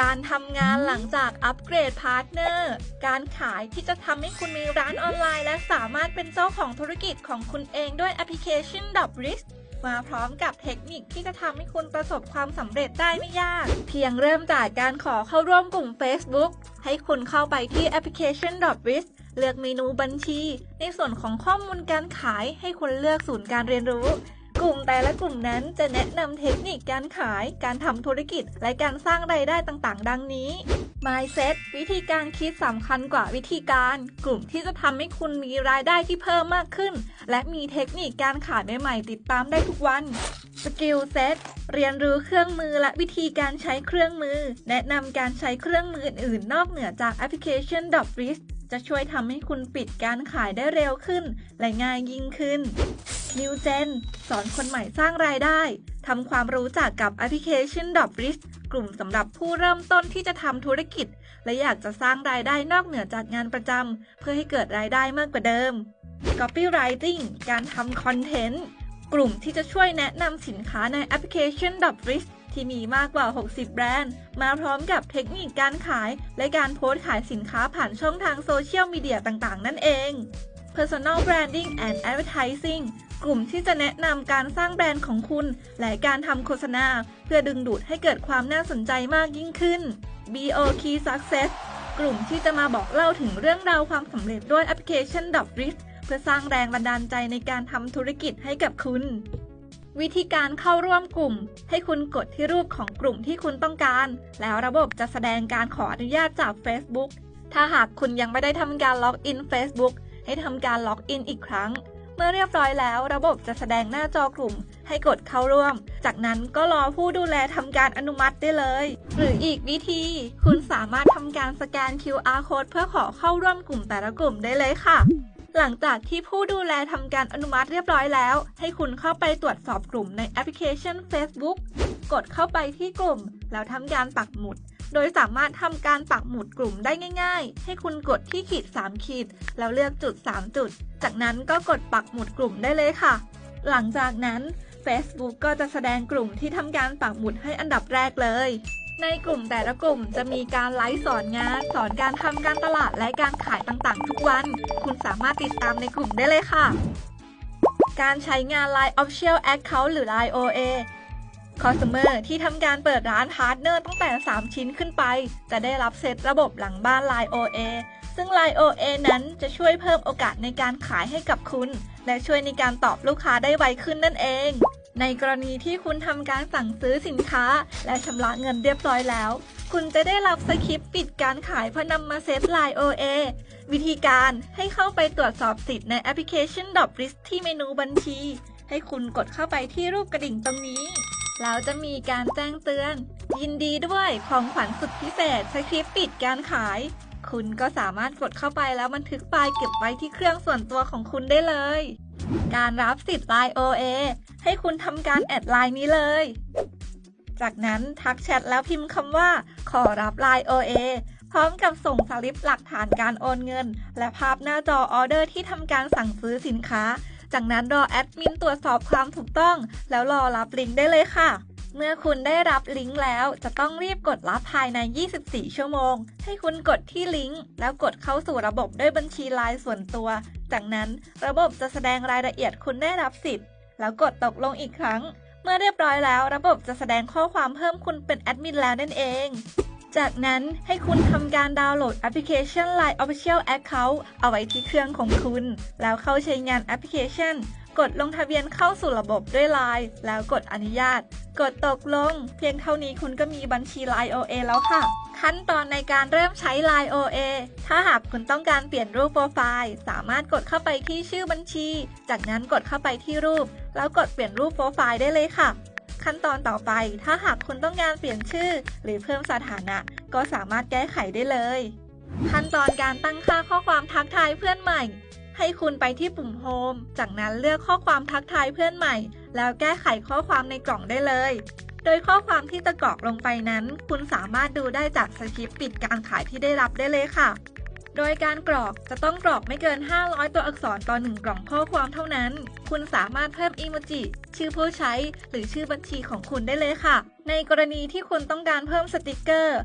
การทำงานหลังจากอัปเกรดพาร์ทเนอร์ การขายที่จะทำให้คุณมีร้านออนไลน์ และสามารถเป็นเจ้าของธุรกิจของคุณเองด้วยแอปพลิเคชัน d o p r i s มาพร้อมกับเทคนิคที่จะทำให้คุณประสบความสำเร็จได้ไม่ยาก เพียงเริ่มจากการขอเข้าร่วมกลุ่ม Facebook ให้คุณเข้าไปที่แอปพลิเคชัน d o p r i s เลือกเมนูบัญชี ในส่วนของข้อมูลการขายให้คุณเลือกศูนย์การเรียนรู้ กลุ่มแต่ละกลุ่มนั้นจะแนะนำเทคนิคการขาย การทำธุรกิจ และการสร้างรายได้ต่างๆ ดังนี้ Mindset วิธีการคิดสำคัญกว่าวิธีการ กลุ่มที่จะทำให้คุณมีรายได้ที่เพิ่มมากขึ้น และมีเทคนิคการขายใหม่ๆติดตามได้ทุกวัน Skill Set เรียนรู้เครื่องมือและวิธีการใช้เครื่องมือ แนะนำการใช้เครื่องมืออื่นๆนอกเหนือจากแอปพลิเคชัน d o p r i s จะช่วยทำให้คุณปิดการขายได้เร็วขึ้น และง่ายยิ่งขึ้น New Gen สอนคนใหม่สร้างรายได้ ทำความรู้จักกับแอปพลิเคชัน d o p r i s กลุ่มสำหรับผู้เริ่มต้นที่จะทำธุรกิจ และอยากจะสร้างรายได้นอกเหนือจากงานประจำเพื่อให้เกิดรายได้มากกว่าเดิม Copywriting การทำคอนเทนต์ กลุ่มที่จะช่วยแนะนำสินค้าในแอปพลิเคชัน d o p r i s ที่มีมากกว่า 60 แบรนด์ มาพร้อมกับเทคนิคการขาย และการโพสต์ขายสินค้าผ่านช่องทางโซเชียลมีเดียต่างๆ นั่นเอง Personal Branding and Advertising กลุ่มที่จะแนะนำการสร้างแบรนด์ของคุณ และการทำโฆษณา เพื่อดึงดูดให้เกิดความน่าสนใจมากยิ่งขึ้น BO Key Success กลุ่มที่จะมาบอกเล่าถึงเรื่องราวความสำเร็จด้วยแอปพลิเคชัน d o p r i s เพื่อสร้างแรงบันดาลใจในการทำธุรกิจให้กับคุณ วิธีการเข้าร่วมกลุ่ม ให้คุณกดที่รูปของกลุ่มที่คุณต้องการ แล้วระบบจะแสดงการขออนุญาตจาก Facebook ถ้าหากคุณยังไม่ได้ทำการล็อกอิน Facebook ให้ทำการล็อกอินอีกครั้ง เมื่อเรียบร้อยแล้ว ระบบจะแสดงหน้าจอกลุ่มให้กดเข้าร่วม จากนั้นก็รอผู้ดูแลทำการอนุมัติได้เลย หรืออีกวิธี คุณสามารถทำการสแกน QR code เพื่อขอเข้าร่วมกลุ่มแต่ละกลุ่มได้เลยค่ะ หลังจากที่ผู้ดูแลทำการอนุมัติเรียบร้อยแล้ว ให้คุณเข้าไปตรวจสอบกลุ่มในแอปพลิเคชัน Facebook กดเข้าไปที่กลุ่ม แล้วทำการปักหมุด โดยสามารถทำการปักหมุดกลุ่มได้ง่าย ๆ ให้คุณกดที่ขีด 3 ขีด แล้วเลือกจุด 3 จุด จากนั้นก็กดปักหมุดกลุ่มได้เลยค่ะ หลังจากนั้น Facebook ก็จะแสดงกลุ่มที่ทำการปักหมุดให้อันดับแรกเลย ในกลุ่มแต่ละกลุ่มจะมีการไลฟ์สอนงาน สอนการทำการตลาดและการขายต่างๆ ทุกวัน คุณสามารถติดตามในกลุ่มได้เลยค่ะ การใช้งาน Line Official Account หรือ Line OA Customer ที่ทำการเปิดร้านพาร์ทเนอร์ตั้งแต่ 3 ชิ้นขึ้นไป จะได้รับเซตระบบหลังบ้าน Line OA ซึ่ง Line OA นั้นจะช่วยเพิ่มโอกาสในการขายให้กับคุณ และช่วยในการตอบลูกค้าได้ไวขึ้นนั่นเอง ในกรณีที่คุณทำการสั่งซื้อสินค้า และชำระเงินเรียบร้อยแล้ว คุณจะได้รับสคริปต์ปิดการขายเพื่อนำมาเซต Line OA วิธีการให้เข้าไปตรวจสอบสิทธิ์ในแอปพลิเคชัน d o p r i s ที่เมนูบัญชี ให้คุณกดเข้าไปที่รูปกระดิ่งตรงนี้ แล้วจะมีการแจ้งเตือน ยินดีด้วยของขวัญสุดพิเศษสคริปต์ปิดการขาย คุณก็สามารถกดเข้าไปแล้วบันทึกไฟล์เก็บไว้ที่เครื่องส่วนตัวของคุณได้เลย การรับสิทธิ์ Line OA ให้คุณทำการแอดไลน์นี้เลย จากนั้นทักแชทแล้วพิมพ์คำว่า ขอรับ Line OA พร้อมกับส่งสลิปหลักฐานการโอนเงิน และภาพหน้าจอออเดอร์ที่ทำการสั่งซื้อสินค้า จากนั้นรอแอดมินตรวจสอบความถูกต้อง แล้วรอรับลิงก์ได้เลยค่ะ เมื่อคุณได้รับลิงก์แล้ว จะต้องรีบกดรับภายใน 24 ชั่วโมง ให้คุณกดที่ลิงก์แล้วกดเข้าสู่ระบบด้วยบัญชีไลน์ส่วนตัว จากนั้นระบบจะแสดงรายละเอียดคุณได้รับสิทธิ์ แล้วกดตกลงอีกครั้ง เมื่อเรียบร้อยแล้ว ระบบจะแสดงข้อความเพิ่มคุณเป็นแอดมินแล้วนั่นเอง จากนั้นให้คุณทำการดาวน์โหลดแอปพลิเคชัน Line Official Account เอาไว้ที่เครื่องของคุณ แล้วเข้าใช้งานแอปพลิเคชัน กดลงทะเบียนเข้าสู่ระบบด้วย Line แล้วกดอนุญาต กดตกลง เพียงเท่านี้คุณก็มีบัญชี Line OA แล้วค่ะ ขั้นตอนในการเริ่มใช้ Line OA ถ้าหากคุณต้องการเปลี่ยนรูปโปรไฟล์ สามารถกดเข้าไปที่ชื่อบัญชี จากนั้นกดเข้าไปที่รูป แล้วกดเปลี่ยนรูปโปรไฟล์ได้เลยค่ะ ขั้นตอนต่อไป ถ้าหากคุณต้องการเปลี่ยนชื่อ หรือเพิ่มสถานะ ก็สามารถแก้ไขได้เลย ขั้นตอนการตั้งค่าข้อความทักทายเพื่อนใหม่ ให้คุณไปที่ปุ่มโฮมจากนั้นเลือกข้อความทักทายเพื่อนใหม่ แล้วแก้ไขข้อความในกล่องได้เลย โดยข้อความที่จะกรอกลงไปนั้น คุณสามารถดูได้จากสคริปต์ปิดการขายที่ได้รับได้เลยค่ะ โดยการกรอกจะต้องกรอกไม่เกิน 500 ตัวอักษรต่อ 1 กล่องข้อความเท่านั้น คุณสามารถเพิ่มอีโมจิ ชื่อผู้ใช้ หรือชื่อบัญชีของคุณได้เลยค่ะ ในกรณีที่คุณต้องการเพิ่มสติกเกอร์